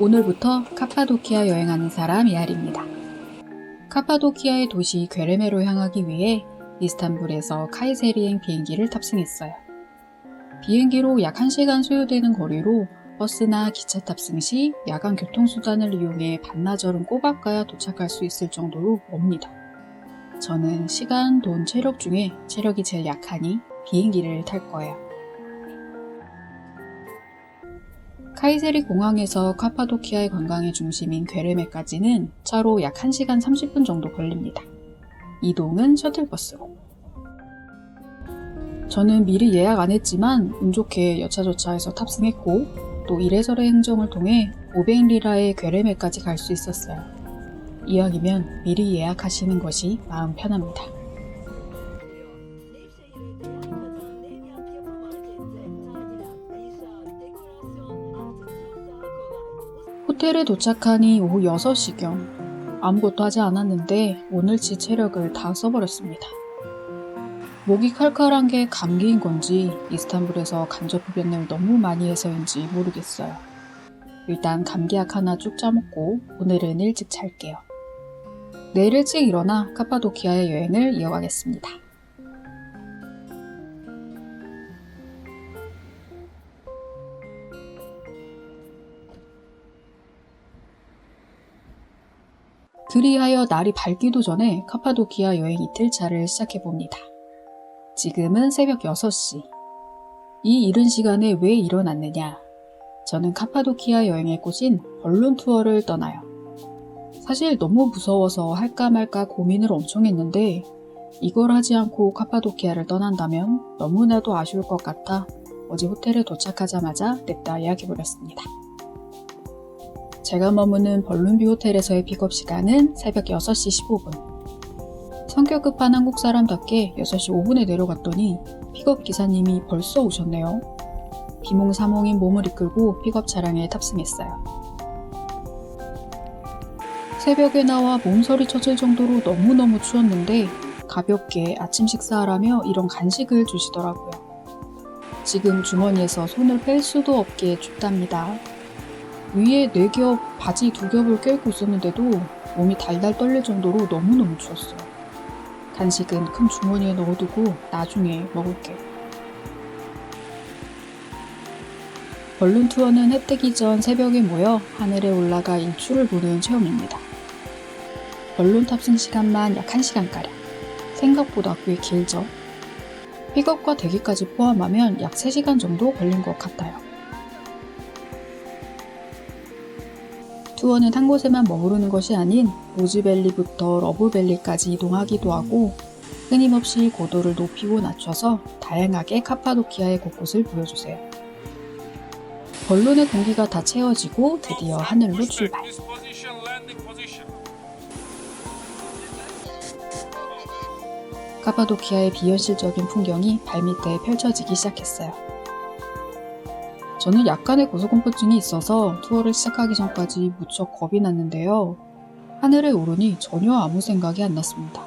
오늘부터 카파도키아 여행하는 사람 이알입니다. 카파도키아의 도시 괴레메로 향하기 위해 이스탄불에서 카이세리행 비행기를 탑승했어요. 비행기로 약 1시간 소요되는 거리로 버스나 기차 탑승 시 야간 교통수단을 이용해 반나절은 꼬박 가야 도착할 수 있을 정도로 멉니다. 저는 시간, 돈, 체력 중에 체력이 제일 약하니 비행기를 탈 거예요. 카이세리 공항에서 카파도키아의 관광의 중심인 괴르메까지는 차로 약 1시간 30분 정도 걸립니다. 이동은 셔틀버스로. 저는 미리 예약 안 했지만 운 좋게 여차저차해서 탑승했고 또 이래저래 행정을 통해 500리라의 괴레메까지 갈 수 있었어요. 이왕이면 미리 예약하시는 것이 마음 편합니다. 호텔에 도착하니 오후 6시경. 아무것도 하지 않았는데 오늘치 체력을 다 써버렸습니다. 목이 칼칼한 게 감기인 건지 이스탄불에서 간접 흡연을 너무 많이 해서인지 모르겠어요. 일단 감기약 하나 쭉 짜먹고 오늘은 일찍 잘게요. 내일 일찍 일어나 카파도키아의 여행을 이어가겠습니다. 그리하여 날이 밝기도 전에 카파도키아 여행 이틀차를 시작해봅니다. 지금은 새벽 6시. 이 이른 시간에 왜 일어났느냐? 저는 카파도키아 여행에 꽂힌 벌룬 투어를 떠나요. 사실 너무 무서워서 할까 말까 고민을 엄청 했는데 이걸 하지 않고 카파도키아를 떠난다면 너무나도 아쉬울 것 같아 어제 호텔에 도착하자마자 냅다 예약해버렸습니다. 제가 머무는 벌룬비 호텔에서의 픽업 시간은 새벽 6시 15분. 성격 급한 한국 사람답게 6시 5분에 내려갔더니 픽업 기사님이 벌써 오셨네요. 비몽사몽인 몸을 이끌고 픽업 차량에 탑승했어요. 새벽에 나와 몸서리 쳐질 정도로 너무너무 추웠는데 가볍게 아침 식사하라며 이런 간식을 주시더라고요. 지금 주머니에서 손을 뺄 수도 없게 춥답니다. 위에 4겹, 바지 2겹을 껴입고 있었는데도 몸이 달달 떨릴 정도로 너무너무 추웠어요. 간식은 큰 주머니에 넣어두고 나중에 먹을게. 벌룬 투어는 해 뜨기 전 새벽에 모여 하늘에 올라가 일출을 보는 체험입니다. 벌룬 탑승 시간만 약 1시간가량. 생각보다 꽤 길죠. 픽업과 대기까지 포함하면 약 3시간 정도 걸린 것 같아요. 투어는 한 곳에만 머무르는 것이 아닌 모즈밸리부터 러브밸리까지 이동하기도 하고 끊임없이 고도를 높이고 낮춰서 다양하게 카파도키아의 곳곳을 보여주세요. 벌룬의 공기가 다 채워지고 드디어 하늘로 출발. 카파도키아의 비현실적인 풍경이 발밑에 펼쳐지기 시작했어요. 저는 약간의 고소공포증이 있어서 투어를 시작하기 전까지 무척 겁이 났는데요. 하늘에 오르니 전혀 아무 생각이 안 났습니다.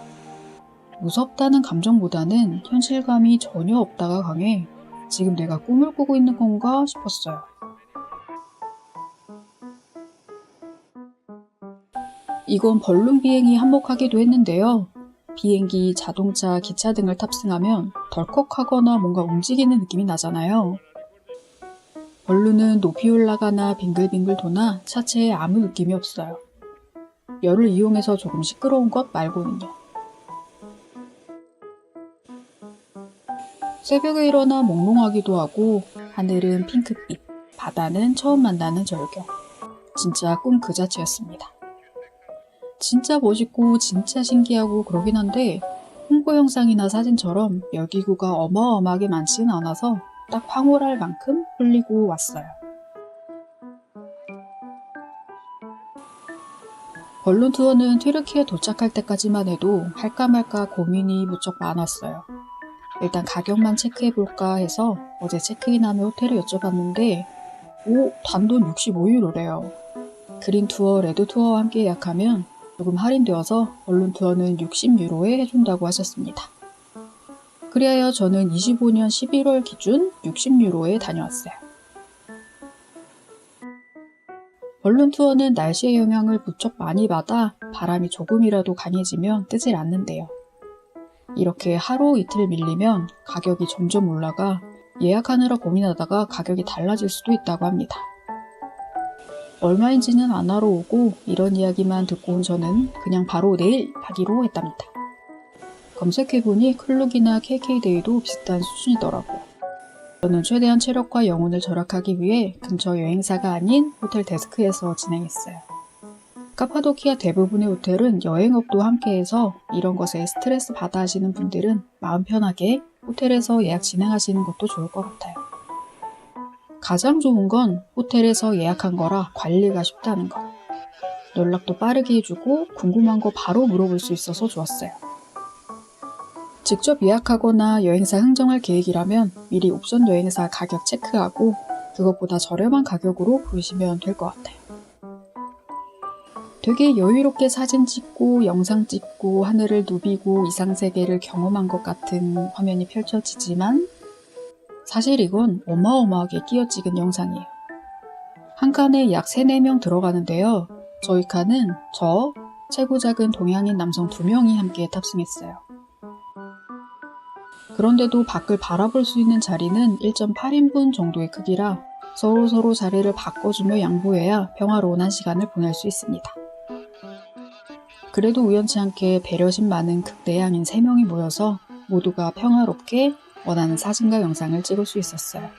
무섭다는 감정보다는 현실감이 전혀 없다가 강해 지금 내가 꿈을 꾸고 있는 건가 싶었어요. 이건 벌룬 비행이 한몫하기도 했는데요. 비행기, 자동차, 기차 등을 탑승하면 덜컥하거나 뭔가 움직이는 느낌이 나잖아요. 벌룬은 높이 올라가나 빙글빙글 도나 차체에 아무 느낌이 없어요. 열을 이용해서 조금 시끄러운 것 말고는요. 새벽에 일어나 몽롱하기도 하고 하늘은 핑크빛, 바다는 처음 만나는 절경. 진짜 꿈 그 자체였습니다. 진짜 멋있고 진짜 신기하고 그러긴 한데 홍보 영상이나 사진처럼 열기구가 어마어마하게 많지는 않아서 딱 황홀할 만큼 흘리고 왔어요. 벌룬 투어는 튀르키에 도착할 때까지만 해도 할까 말까 고민이 무척 많았어요. 일단 가격만 체크해볼까 해서 어제 체크인하며 호텔을 여쭤봤는데 오, 단돈 65유로래요. 그린 투어, 레드 투어와 함께 예약하면 조금 할인되어서 벌룬 투어는 60유로에 해준다고 하셨습니다. 그리하여 저는 25년 11월 기준 60유로에 다녀왔어요. 얼른 투어는 날씨의 영향을 무척 많이 받아 바람이 조금이라도 강해지면 뜨질 않는데요. 이렇게 하루 이틀 밀리면 가격이 점점 올라가 예약하느라 고민하다가 가격이 달라질 수도 있다고 합니다. 얼마인지는 안 하러 오고 이런 이야기만 듣고 온 저는 그냥 바로 내일 하기로 했답니다. 검색해보니 클룩이나 KK데이도 비슷한 수준이더라고. 저는 최대한 체력과 영혼을 절약하기 위해 근처 여행사가 아닌 호텔 데스크에서 진행했어요. 카파도키아 대부분의 호텔은 여행업도 함께해서 이런 것에 스트레스 받아 하시는 분들은 마음 편하게 호텔에서 예약 진행하시는 것도 좋을 것 같아요. 가장 좋은 건 호텔에서 예약한 거라 관리가 쉽다는 것. 연락도 빠르게 해주고 궁금한 거 바로 물어볼 수 있어서 좋았어요. 직접 예약하거나 여행사 흥정할 계획이라면 미리 옵션 여행사 가격 체크하고 그것보다 저렴한 가격으로 고르시면 될 것 같아요. 되게 여유롭게 사진 찍고 영상 찍고 하늘을 누비고 이상세계를 경험한 것 같은 화면이 펼쳐지지만 사실 이건 어마어마하게 끼어 찍은 영상이에요. 한 칸에 약 3, 4명 들어가는데요. 저희 칸은 저, 최고 작은 동양인 남성 2명이 함께 탑승했어요. 그런데도 밖을 바라볼 수 있는 자리는 1.8인분 정도의 크기라 서로 서로 자리를 바꿔주며 양보해야 평화로운 한 시간을 보낼 수 있습니다. 그래도 우연치 않게 배려심 많은 극대양인 3명이 모여서 모두가 평화롭게 원하는 사진과 영상을 찍을 수 있었어요.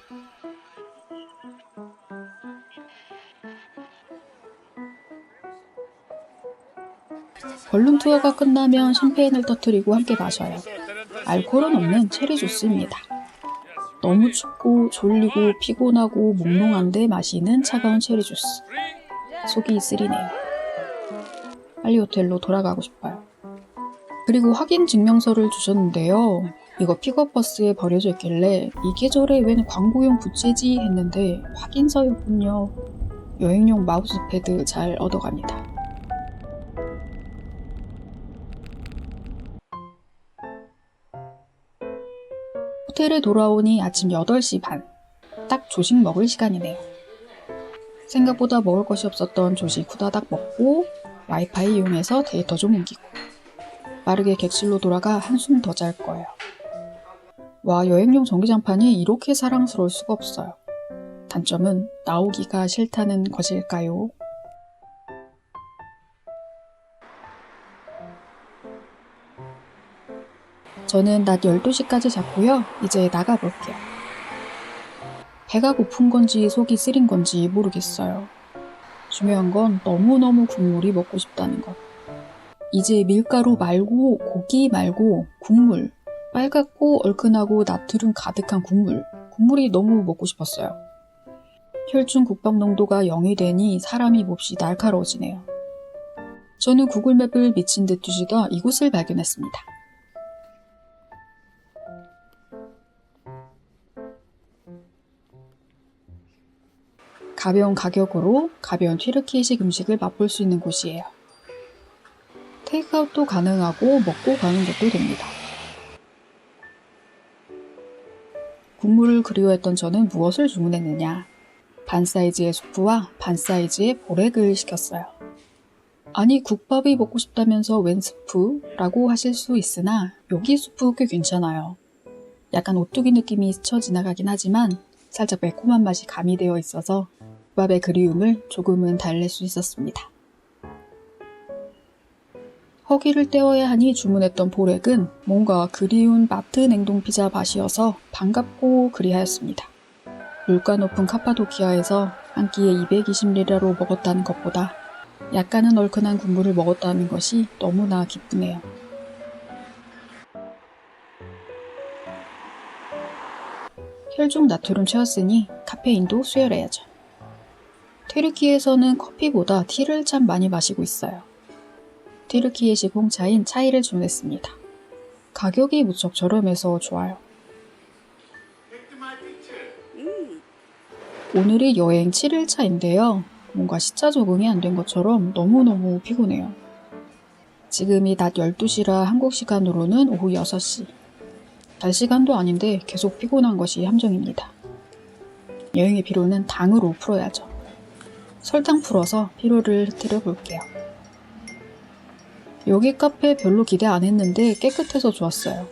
벌룬 투어가 끝나면 샴페인을 터뜨리고 함께 마셔요. 알코올은 없는 체리 주스입니다. 너무 춥고 졸리고 피곤하고 몽롱한데 마시는 차가운 체리 주스. 속이 쓰리네요. 빨리 호텔로 돌아가고 싶어요. 그리고 확인 증명서를 주셨는데요. 이거 픽업버스에 버려져 있길래 이 계절에 웬 광고용 부채지 했는데 확인서였군요. 여행용 마우스패드 잘 얻어갑니다. 호텔에 돌아오니 아침 8시 반. 딱 조식 먹을 시간이네요. 생각보다 먹을 것이 없었던 조식 후다닥 먹고 와이파이 이용해서 데이터 좀 옮기고 빠르게 객실로 돌아가 한숨 더 잘 거예요. 와, 여행용 전기장판이 이렇게 사랑스러울 수가 없어요. 단점은 나오기가 싫다는 것일까요? 저는 낮 12시까지 잤고요. 이제 나가볼게요. 배가 고픈 건지 속이 쓰린 건지 모르겠어요. 중요한 건 너무너무 국물이 먹고 싶다는 것. 이제 밀가루 말고 고기 말고 국물. 빨갛고 얼큰하고 나트륨 가득한 국물. 국물이 너무 먹고 싶었어요. 혈중 국밥 농도가 0이 되니 사람이 몹시 날카로워지네요. 저는 구글맵을 미친 듯 뒤지다 이곳을 발견했습니다. 가벼운 가격으로 가벼운 튀르키예식 음식을 맛볼 수 있는 곳이에요. 테이크아웃도 가능하고 먹고 가는 것도 됩니다. 국물을 그리워했던 저는 무엇을 주문했느냐? 반 사이즈의 수프와 반 사이즈의 보렉을 시켰어요. 아니 국밥이 먹고 싶다면서 웬 스프? 라고 하실 수 있으나 여기 수프 꽤 괜찮아요. 약간 오뚜기 느낌이 스쳐 지나가긴 하지만 살짝 매콤한 맛이 가미되어 있어서 국밥의 그리움을 조금은 달랠 수 있었습니다. 허기를 떼어야 하니 주문했던 보렉은 뭔가 그리운 마트 냉동 피자 맛이어서 반갑고 그리하였습니다. 물가 높은 카파도키아에서 한 끼에 220리라로 먹었다는 것보다 약간은 얼큰한 국물을 먹었다는 것이 너무나 기쁘네요. 혈중 나트륨 채웠으니 카페인도 수혈해야죠. 튀르키에서는 커피보다 티를 참 많이 마시고 있어요. 튀르키예식 홍차인 차이를 주문했습니다. 가격이 무척 저렴해서 좋아요. 오늘이 여행 7일차인데요. 뭔가 시차 적응이 안 된 것처럼 너무너무 피곤해요. 지금이 낮 12시라 한국 시간으로는 오후 6시. 잘 시간도 아닌데 계속 피곤한 것이 함정입니다. 여행의 피로는 당으로 풀어야죠. 설탕 풀어서 피로를 흐트려 볼게요. 여기 카페 별로 기대 안 했는데 깨끗해서 좋았어요.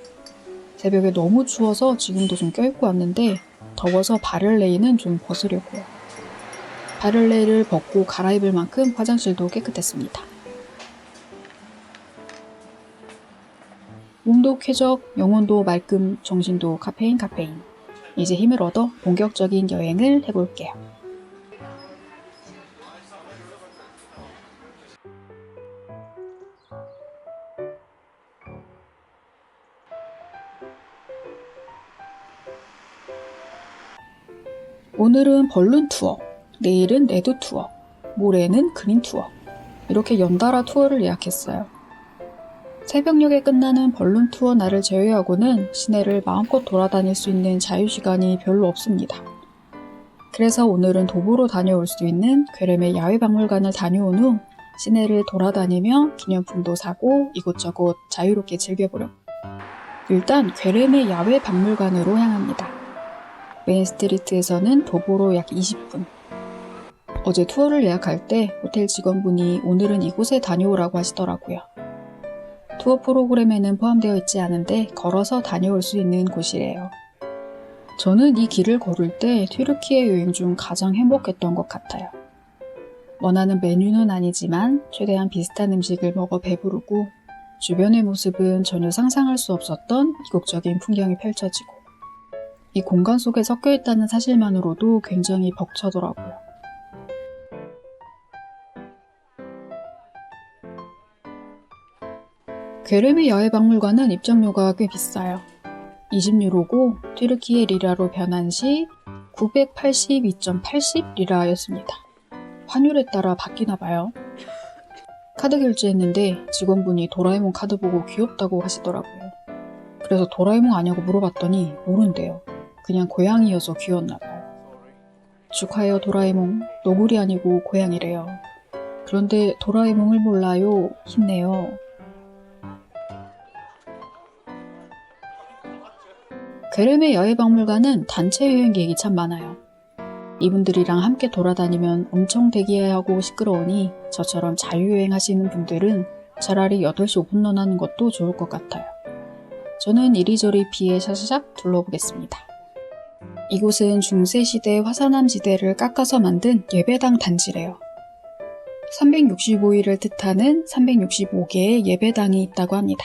새벽에 너무 추워서 지금도 좀 껴입고 왔는데 더워서 바를레이는 좀 벗으려고요. 바를레이를 벗고 갈아입을 만큼 화장실도 깨끗했습니다. 몸도 쾌적, 영혼도 말끔, 정신도 카페인 카페인. 이제 힘을 얻어 본격적인 여행을 해볼게요. 오늘은 벌룬 투어, 내일은 레드 투어, 모레는 그린 투어. 이렇게 연달아 투어를 예약했어요. 새벽녘에 끝나는 벌룬 투어 날을 제외하고는 시내를 마음껏 돌아다닐 수 있는 자유시간이 별로 없습니다. 그래서 오늘은 도보로 다녀올 수 있는 괴렘의 야외 박물관을 다녀온 후 시내를 돌아다니며 기념품도 사고 이곳저곳 자유롭게 즐겨보려. 일단 괴렘의 야외 박물관으로 향합니다. 메인스트리트에서는 도보로 약 20분. 어제 투어를 예약할 때 호텔 직원분이 오늘은 이곳에 다녀오라고 하시더라고요. 투어 프로그램에는 포함되어 있지 않은데 걸어서 다녀올 수 있는 곳이래요. 저는 이 길을 걸을 때 튀르키예 여행 중 가장 행복했던 것 같아요. 원하는 메뉴는 아니지만 최대한 비슷한 음식을 먹어 배부르고 주변의 모습은 전혀 상상할 수 없었던 이국적인 풍경이 펼쳐지고 이 공간 속에 섞여 있다는 사실만으로도 굉장히 벅차더라고요. 괴르미 야외박물관은 입장료가 꽤 비싸요. 20유로고 튀르키예 리라로 변한 시982.80 리라였습니다. 환율에 따라 바뀌나 봐요. 카드 결제했는데 직원분이 도라에몽 카드 보고 귀엽다고 하시더라고요. 그래서 도라에몽 아냐고 물어봤더니 모른대요. 그냥 고양이여서 귀여웠나 봐요. 축하해요 도라에몽. 너구리 아니고 고양이래요. 그런데 도라에몽을 몰라요. 힘내요. 괴름의 야외박물관은 단체 여행객이 참 많아요. 이분들이랑 함께 돌아다니면 엄청 대기하고 시끄러우니 저처럼 자유여행 하시는 분들은 차라리 8시 오픈런 하는 것도 좋을 것 같아요. 저는 이리저리 비에 샤샤샥 둘러보겠습니다. 이곳은 중세시대 화산암 지대를 깎아서 만든 예배당 단지래요. 365일을 뜻하는 365개의 예배당이 있다고 합니다.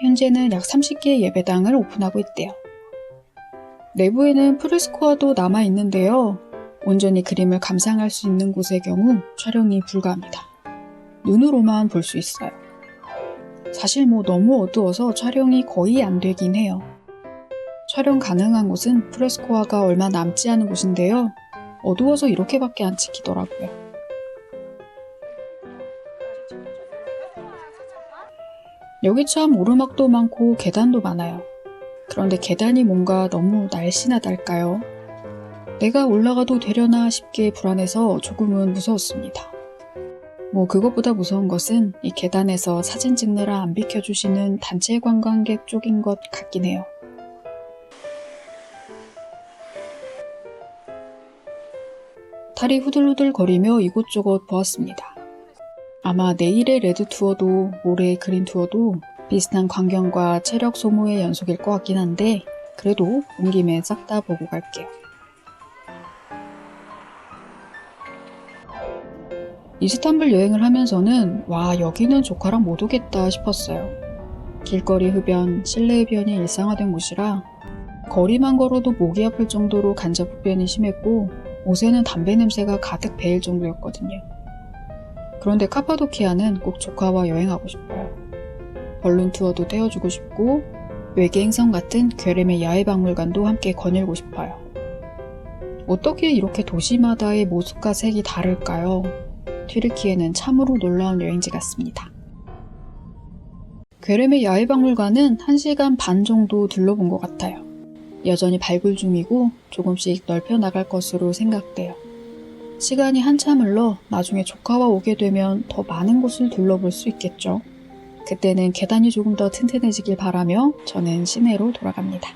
현재는 약 30개의 예배당을 오픈하고 있대요. 내부에는 프레스코아도 남아 있는데요. 온전히 그림을 감상할 수 있는 곳의 경우 촬영이 불가합니다. 눈으로만 볼 수 있어요. 사실 뭐 너무 어두워서 촬영이 거의 안 되긴 해요. 촬영 가능한 곳은 프레스코아가 얼마 남지 않은 곳인데요. 어두워서 이렇게밖에 안 찍히더라고요. 여기 참 오르막도 많고 계단도 많아요. 그런데 계단이 뭔가 너무 날씬하달까요? 내가 올라가도 되려나 싶게 불안해서 조금은 무서웠습니다. 뭐 그것보다 무서운 것은 이 계단에서 사진 찍느라 안 비켜주시는 단체 관광객 쪽인 것 같긴 해요. 다리 후들후들 거리며 이곳저곳 보았습니다. 아마 내일의 레드 투어도 모레의 그린 투어도 비슷한 광경과 체력 소모의 연속일 것 같긴 한데 그래도 온 김에 싹 다 보고 갈게요. 이스탄불 여행을 하면서는 와 여기는 조카랑 못 오겠다 싶었어요. 길거리 흡연, 실내 흡연이 일상화된 곳이라 거리만 걸어도 목이 아플 정도로 간접 흡연이 심했고 옷에는 담배 냄새가 가득 배일 정도였거든요. 그런데 카파도키아는 꼭 조카와 여행하고 싶어요. 벌룬 투어도 떼어주고 싶고 외계 행성 같은 괴렘의 야외 박물관도 함께 거닐고 싶어요. 어떻게 이렇게 도시마다의 모습과 색이 다를까요? 튀르키예는 참으로 놀라운 여행지 같습니다. 괴렘의 야외 박물관은 1시간 반 정도 둘러본 것 같아요. 여전히 발굴 중이고 조금씩 넓혀 나갈 것으로 생각돼요. 시간이 한참 흘러 나중에 조카와 오게 되면 더 많은 곳을 둘러볼 수 있겠죠. 그때는 계단이 조금 더 튼튼해지길 바라며 저는 시내로 돌아갑니다.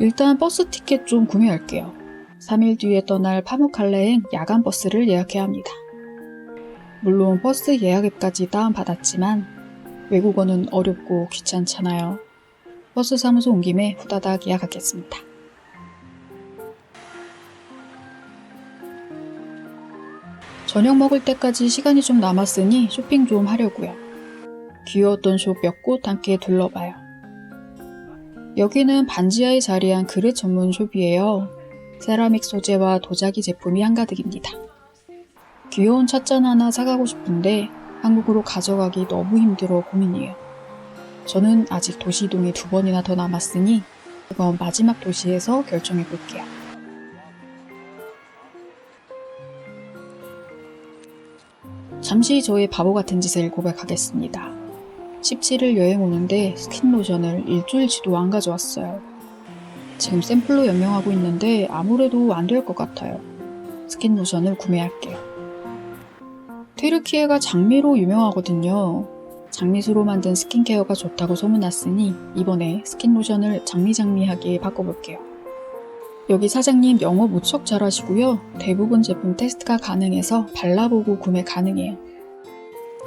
일단 버스 티켓 좀 구매할게요. 3일 뒤에 떠날 파묵칼레행 야간 버스를 예약해야 합니다. 물론 버스 예약 앱까지 다운받았지만 외국어는 어렵고 귀찮잖아요. 버스 사무소 온 김에 후다닥 예약하겠습니다. 저녁 먹을 때까지 시간이 좀 남았으니 쇼핑 좀 하려고요. 귀여웠던 숍 몇 곳 함께 둘러봐요. 여기는 반지하에 자리한 그릇 전문 숍이에요. 세라믹 소재와 도자기 제품이 한가득입니다. 귀여운 찻잔 하나 사가고 싶은데 한국으로 가져가기 너무 힘들어 고민이에요. 저는 아직 도시 이동이 두 번이나 더 남았으니 그건 마지막 도시에서 결정해 볼게요. 잠시 저의 바보 같은 짓을 고백하겠습니다. 17일 여행 오는데 스킨 로션을 일주일치도 안 가져왔어요. 지금 샘플로 연명하고 있는데 아무래도 안 될 것 같아요. 스킨 로션을 구매할게요. 튀르키예가 장미로 유명하거든요. 장미수로 만든 스킨케어가 좋다고 소문났으니 이번에 스킨 로션을 장미장미하게 바꿔볼게요. 여기 사장님 영어 무척 잘하시고요. 대부분 제품 테스트가 가능해서 발라보고 구매 가능해요.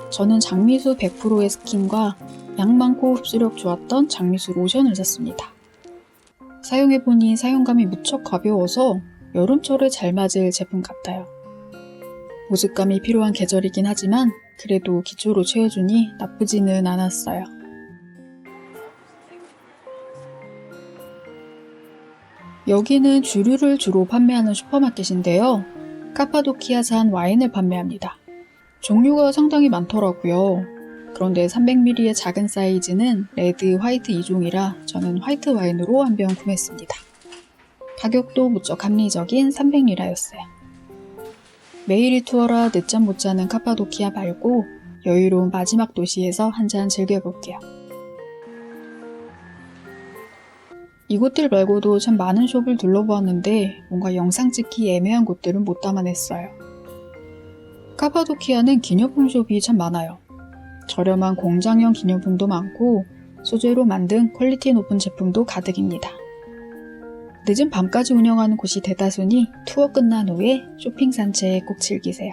저는 장미수 100%의 스킨과 양 많고 흡수력 좋았던 장미수 로션을 샀습니다. 사용해보니 사용감이 무척 가벼워서 여름철에 잘 맞을 제품 같아요. 보습감이 필요한 계절이긴 하지만 그래도 기초로 채워주니 나쁘지는 않았어요. 여기는 주류를 주로 판매하는 슈퍼마켓인데요. 카파도키아산 와인을 판매합니다. 종류가 상당히 많더라고요. 그런데 300ml의 작은 사이즈는 레드, 화이트 2종이라 저는 화이트 와인으로 한 병 구매했습니다. 가격도 무척 합리적인 300리라였어요. 매일이 투어라 늦잠 못 자는 카파도키아 말고 여유로운 마지막 도시에서 한 잔 즐겨볼게요. 이곳들 말고도 참 많은 숍을 둘러보았는데 뭔가 영상 찍기 애매한 곳들은 못 담아냈어요. 카파도키아는 기념품 숍이 참 많아요. 저렴한 공장형 기념품도 많고 소재로 만든 퀄리티 높은 제품도 가득입니다. 늦은 밤까지 운영하는 곳이 대다수니 투어 끝난 후에 쇼핑 산책 꼭 즐기세요.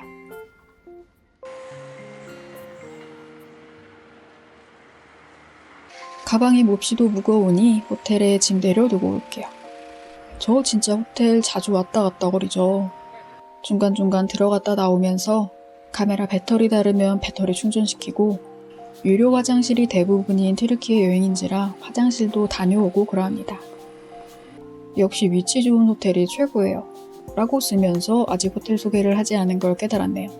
가방이 몹시도 무거우니 호텔에 짐 내려두고 올게요. 저 진짜 호텔 자주 왔다 갔다 거리죠. 중간중간 들어갔다 나오면서 카메라 배터리 다르면 배터리 충전시키고 유료 화장실이 대부분인 튀르키예 여행인지라 화장실도 다녀오고 그러합니다. 역시 위치 좋은 호텔이 최고예요. 라고 쓰면서 아직 호텔 소개를 하지 않은 걸 깨달았네요.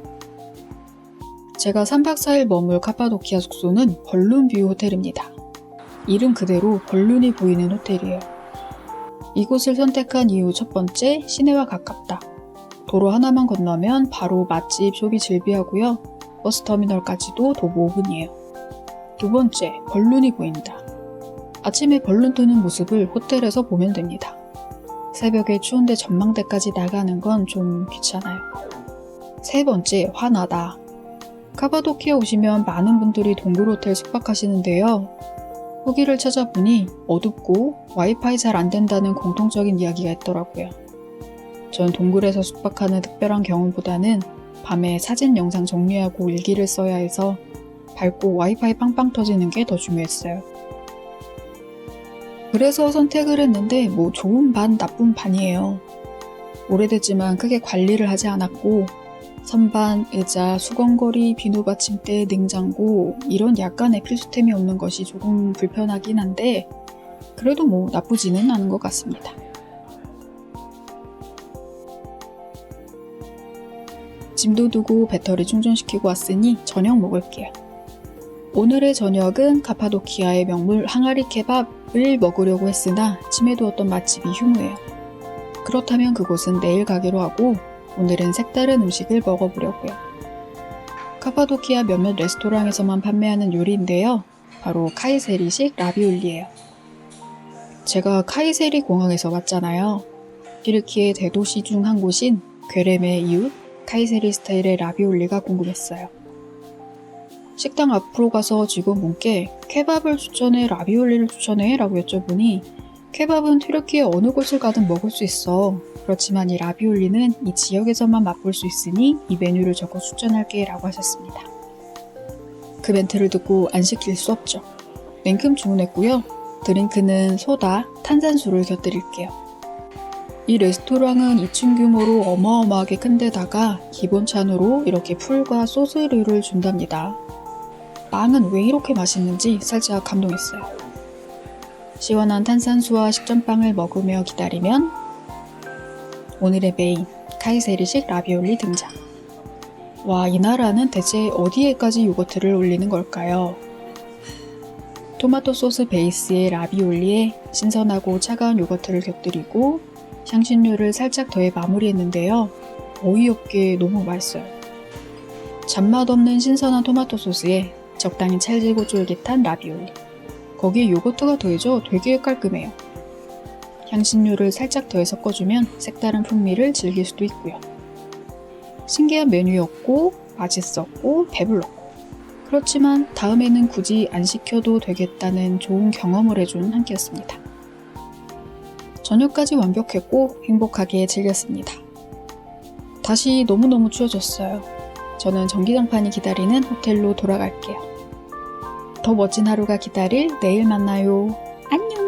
제가 3박 4일 머물 카파도키아 숙소는 벌룬뷰 호텔입니다. 이름 그대로 벌룬이 보이는 호텔이에요. 이곳을 선택한 이유 첫 번째, 시내와 가깝다. 도로 하나만 건너면 바로 맛집, 쇼비 즐비하고요. 버스 터미널까지도 도보 5분이에요. 두 번째, 벌룬이 보인다. 아침에 벌룬 뜨는 모습을 호텔에서 보면 됩니다. 새벽에 추운데 전망대까지 나가는 건 좀 귀찮아요. 세 번째, 화나다. 카바도키아 오시면 많은 분들이 동굴 호텔 숙박하시는데요. 후기를 찾아보니 어둡고 와이파이 잘 안 된다는 공통적인 이야기가 있더라고요. 전 동굴에서 숙박하는 특별한 경험보다는 밤에 사진 영상 정리하고 일기를 써야 해서 밝고 와이파이 빵빵 터지는 게 더 중요했어요. 그래서 선택을 했는데 뭐 좋은 반 나쁜 반이에요. 오래됐지만 크게 관리를 하지 않았고 선반, 의자, 수건거리, 비누 받침대, 냉장고 이런 약간의 필수템이 없는 것이 조금 불편하긴 한데 그래도 뭐 나쁘지는 않은 것 같습니다. 짐도 두고 배터리 충전시키고 왔으니 저녁 먹을게요. 오늘의 저녁은 카파도키아의 명물 항아리 케밥 을 먹으려고 했으나 침에 두었던 맛집이 휴무해요. 그렇다면 그곳은 내일 가기로 하고 오늘은 색다른 음식을 먹어보려고요. 카파도키아 몇몇 레스토랑에서만 판매하는 요리인데요. 바로 카이세리식 라비올리예요. 제가 카이세리 공항에서 왔잖아요. 튀르키의 대도시 중 한 곳인 괴렘의 이웃 카이세리 스타일의 라비올리가 궁금했어요. 식당 앞으로 가서 직원분께 케밥을 추천해 라비올리를 추천해 라고 여쭤보니 케밥은 튀르키예 어느 곳을 가든 먹을 수 있어. 그렇지만 이 라비올리는 이 지역에서만 맛볼 수 있으니 이 메뉴를 적어 추천할게 라고 하셨습니다. 그 멘트를 듣고 안 시킬 수 없죠. 냉큼 주문했고요. 드링크는 소다, 탄산수를 곁들일게요. 이 레스토랑은 2층 규모로 어마어마하게 큰 데다가 기본 찬으로 이렇게 풀과 소스류를 준답니다. 빵은 왜 이렇게 맛있는지 살짝 감동했어요. 시원한 탄산수와 식전빵을 먹으며 기다리면 오늘의 메인 카이세리식 라비올리 등장. 와, 이 나라는 대체 어디에까지 요거트를 올리는 걸까요? 토마토 소스 베이스의 라비올리에 신선하고 차가운 요거트를 곁들이고 향신료를 살짝 더해 마무리했는데요. 어이없게 너무 맛있어요. 잡맛 없는 신선한 토마토 소스에 적당히 찰지고 쫄깃한 라비올리. 거기에 요거트가 더해져 되게 깔끔해요. 향신료를 살짝 더해 섞어주면 색다른 풍미를 즐길 수도 있고요. 신기한 메뉴였고 맛있었고 배불렀고 그렇지만 다음에는 굳이 안 시켜도 되겠다는 좋은 경험을 해준 한 끼였습니다. 저녁까지 완벽했고 행복하게 즐겼습니다. 다시 너무너무 추워졌어요. 저는 전기장판이 기다리는 호텔로 돌아갈게요. 더 멋진 하루가 기다릴 내일 만나요. 안녕!